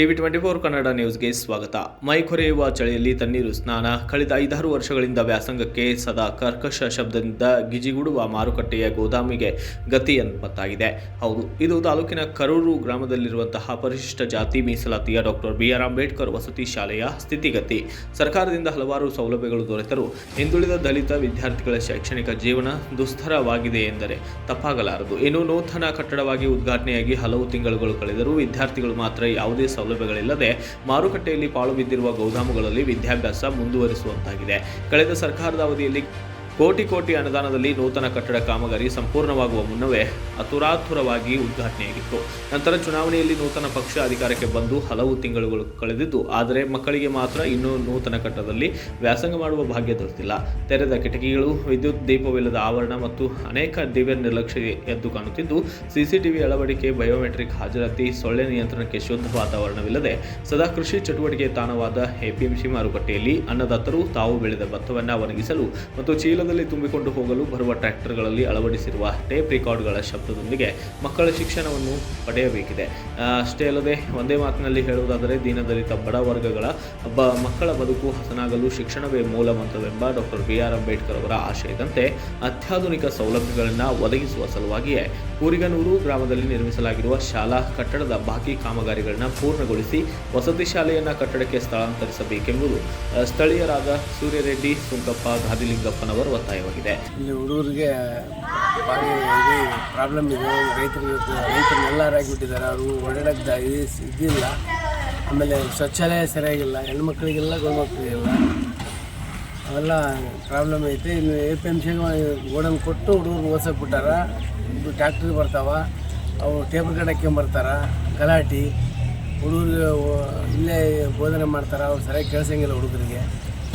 TV twenty four Kannada ನ್ಯೂಸ್ಗೆ ಸ್ವಾಗತ. ಮೈ ಕೊರೆಯುವ ಚಳಿಯಲ್ಲಿ ತಣ್ಣೀರು ಸ್ನಾನ, ಕಳೆದ ಐದಾರು ವರ್ಷಗಳಿಂದ ವ್ಯಾಸಂಗಕ್ಕೆ ಸದಾ ಕರ್ಕಶ ಶಬ್ದದಿಂದ ಗಿಜಿಗುಡುವ ಮಾರುಕಟ್ಟೆಯ ಗೋದಾಮಿಗೆ ಗತಿ ಹೌದು, ಇದು ತಾಲೂಕಿನ ಕರೂರು ಗ್ರಾಮದಲ್ಲಿರುವಂತಹ ಪರಿಶಿಷ್ಟ ಜಾತಿ ಮೀಸಲಾತಿಯ ಡಾಕ್ಟರ್ ಬಿ ಆರ್ ಅಂಬೇಡ್ಕರ್ ವಸತಿ ಶಾಲೆಯ ಸ್ಥಿತಿಗತಿ. ಸರ್ಕಾರದಿಂದ ಹಲವಾರು ಸೌಲಭ್ಯಗಳು ದೊರೆತರೂ ಹಿಂದುಳಿದ ದಲಿತ ವಿದ್ಯಾರ್ಥಿಗಳ ಶೈಕ್ಷಣಿಕ ಜೀವನ ದುಸ್ತರವಾಗಿದೆ ಎಂದರೆ ತಪ್ಪಾಗಲಾರದು. ಇನ್ನು ನೂತನ ಕಟ್ಟಡವಾಗಿ ಉದ್ಘಾಟನೆಯಾಗಿ ಹಲವು ತಿಂಗಳುಗಳು ಕಳೆದರೂ ವಿದ್ಯಾರ್ಥಿಗಳು ಮಾತ್ರ ಯಾವುದೇ ಸೌಲಭ್ಯಗಳಿಲ್ಲದೆ ಮಾರುಕಟ್ಟೆಯಲ್ಲಿ ಪಾಳು ಬಿದ್ದಿರುವ ಗೋದಾಮುಗಳಲ್ಲಿ ವಿದ್ಯಾಭ್ಯಾಸ ಮುಂದುವರಿಸುವಂತಾಗಿದೆ. ಕಳೆದ ಸರ್ಕಾರದ ಅವಧಿಯಲ್ಲಿ ಕೋಟಿ ಕೋಟಿ ಅನುದಾನದಲ್ಲಿ ನೂತನ ಕಟ್ಟಡ ಕಾಮಗಾರಿ ಸಂಪೂರ್ಣವಾಗುವ ಮುನ್ನವೇ ಅತುರಾತುರವಾಗಿ ಉದ್ಘಾಟನೆಯಾಗಿತ್ತು. ನಂತರ ಚುನಾವಣೆಯಲ್ಲಿ ನೂತನ ಪಕ್ಷ ಅಧಿಕಾರಕ್ಕೆ ಬಂದು ಹಲವು ತಿಂಗಳುಗಳು ಕಳೆದಿದ್ದು, ಆದರೆ ಮಕ್ಕಳಿಗೆ ಮಾತ್ರ ಇನ್ನೂ ನೂತನ ಕಟ್ಟಡದಲ್ಲಿ ವ್ಯಾಸಂಗ ಮಾಡುವ ಭಾಗ್ಯ ದೊರೆತಿಲ್ಲ. ತೆರೆದ ಕಿಟಕಿಗಳು, ವಿದ್ಯುತ್ ದೀಪವಿಲ್ಲದ ಆವರಣ ಮತ್ತು ಅನೇಕ ದಿವ್ಯ ನಿರ್ಲಕ್ಷ್ಯ ಎದ್ದು ಕಾಣುತ್ತಿದ್ದು, ಸಿಸಿಟಿವಿ ಅಳವಡಿಕೆ, ಬಯೋಮೆಟ್ರಿಕ್ ಹಾಜರಾತಿ, ಸೊಳ್ಳೆ ನಿಯಂತ್ರಣಕ್ಕೆ ಶುದ್ಧ ವಾತಾವರಣವಿಲ್ಲದೆ ಸದಾ ಕೃಷಿ ಚಟುವಟಿಕೆ ತಾಣವಾದ ಎಪಿಎಂಸಿ ಮಾರುಕಟ್ಟೆಯಲ್ಲಿ ಅನ್ನದಾತರು ತಾವು ಬೆಳೆದ ಭತ್ತವನ್ನು ಒಣಗಿಸಲು ಮತ್ತು ಚೀಲದಲ್ಲಿ ತುಂಬಿಕೊಂಡು ಹೋಗಲು ಬರುವ ಟ್ರ್ಯಾಕ್ಟರ್ಗಳಲ್ಲಿ ಅಳವಡಿಸಿರುವ ಟೇಪ್ ರೆಕಾರ್ಡ್ಗಳ ಶಬ್ದದೊಂದಿಗೆ ಮಕ್ಕಳ ಶಿಕ್ಷಣವನ್ನು ಪಡೆಯಬೇಕಿದೆ. ಅಷ್ಟೇ ಅಲ್ಲದೆ ಒಂದೇ ಮಾತಿನಲ್ಲಿ ಹೇಳುವುದಾದರೆ ದೀನದಲಿತ ಬಡ ವರ್ಗಗಳ ಬ, ಮಕ್ಕಳ ಬದುಕು ಹಸನಾಗಲು ಶಿಕ್ಷಣವೇ ಮೂಲ ಮಂತ್ರವೆಂಬ ಡಾಕ್ಟರ್ ಬಿ ಆರ್ ಅಂಬೇಡ್ಕರ್ ಅವರ ಆಶಯದಂತೆ ಅತ್ಯಾಧುನಿಕ ಸೌಲಭ್ಯಗಳನ್ನು ಒದಗಿಸುವ ಸಲುವಾಗಿಯೇ ಕೂರಿಗನೂರು ಗ್ರಾಮದಲ್ಲಿ ನಿರ್ಮಿಸಲಾಗಿರುವ ಶಾಲಾ ಕಟ್ಟಡದ ಬಾಕಿ ಕಾಮಗಾರಿಗಳನ್ನು ಪೂರ್ಣಗೊಳಿಸಿ ವಸತಿ ಶಾಲೆಯನ್ನು ಕಟ್ಟಡಕ್ಕೆ ಸ್ಥಳಾಂತರಿಸಬೇಕೆಂಬುದು ಸ್ಥಳೀಯರಾದ ಸೂರ್ಯರೆಡ್ಡಿ, ಸುಂಕಪ್ಪ, ಗಾದಿಲಿಂಗಪ್ಪನವರ ಒತ್ತಾಯವಾಗಿದೆ ಇಲ್ಲಿ ಹುಡುಗರಿಗೆ ಭಾರಿ ಪ್ರಾಬ್ಲಮ್ ಇದೆ. ರೈತರಿಗೆ ರೈತರು ಎಲ್ಲರಾಗಿಬಿಟ್ಟಿದ್ದಾರೆ ಅವರು ಓಡಾಡೋಕ್ಕೆ ಇದು ಇದಿಲ್ಲ ಆಮೇಲೆ ಶೌಚಾಲಯ ಸರಿಯಾಗಿಲ್ಲ. ಹೆಣ್ಮಕ್ಳಿಗೆಲ್ಲ ಗಂಡು ಮಕ್ಕಳಿಗೆಲ್ಲ ಅವೆಲ್ಲ ಪ್ರಾಬ್ಲಮ್ ಐತೆ. ಇನ್ನು A P M C godown ಕೊಟ್ಟು ಹುಡುಗರು ಓದ್ಸೋಕೆ ಬಿಟ್ಟಾರ ಇದು ಟ್ಯಾಕ್ಟ್ರಿ ಬರ್ತಾವ ಅವು ಟೇಬಲ್ ಕಡೆ ಬರ್ತಾರ. ಗಲಾಟೆ. ಹುಡುಗರಿಗೆ ಇಲ್ಲೇ ಬೋಧನೆ ಮಾಡ್ತಾರೆ. ಅವ್ರು ಸರಿಯಾಗಿ ಕೇಳಿಸಂಗಿಲ್ಲ ಹುಡುಗರಿಗೆ.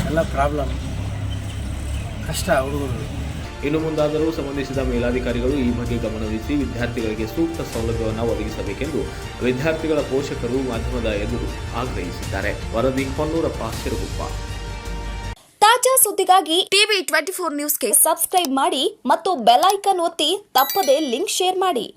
ಎಲ್ಲ ಪ್ರಾಬ್ಲಮ್ ಕಷ್ಟ ಹುಡುಗರು. ಇನ್ನು ಮುಂದಾದರೂ ಸಂಬಂಧಿಸಿದ ಮೇಲಾಧಿಕಾರಿಗಳು ಈ ಬಗ್ಗೆ ಗಮನಹರಿಸಿ ವಿದ್ಯಾರ್ಥಿಗಳಿಗೆ ಸೂಕ್ತ ಸೌಲಭ್ಯವನ್ನು ಒದಗಿಸಬೇಕೆಂದು ವಿದ್ಯಾರ್ಥಿಗಳ ಪೋಷಕರು ಮಾಧ್ಯಮದ ಎದುರು ಆಗ್ರಹಿಸಿದ್ದಾರೆ. ವರದಿ ಹೊನ್ನೂರಪ್ಪ ಸಿರುಗುಪ್ಪ ತಾಜಾ ಸುದ್ದಿಗಾಗಿ ಟಿವಿ ಟ್ವೆಂಟಿ ಫೋರ್ ನ್ಯೂಸ್ಗೆ ಸಬ್ಸ್ಕ್ರೈಬ್ ಮಾಡಿ ಮತ್ತು ಬೆಲ್ ಐಕಾನ್ ಒತ್ತಿ ತಪ್ಪದೇ ಲಿಂಕ್ ಶೇರ್ ಮಾಡಿ.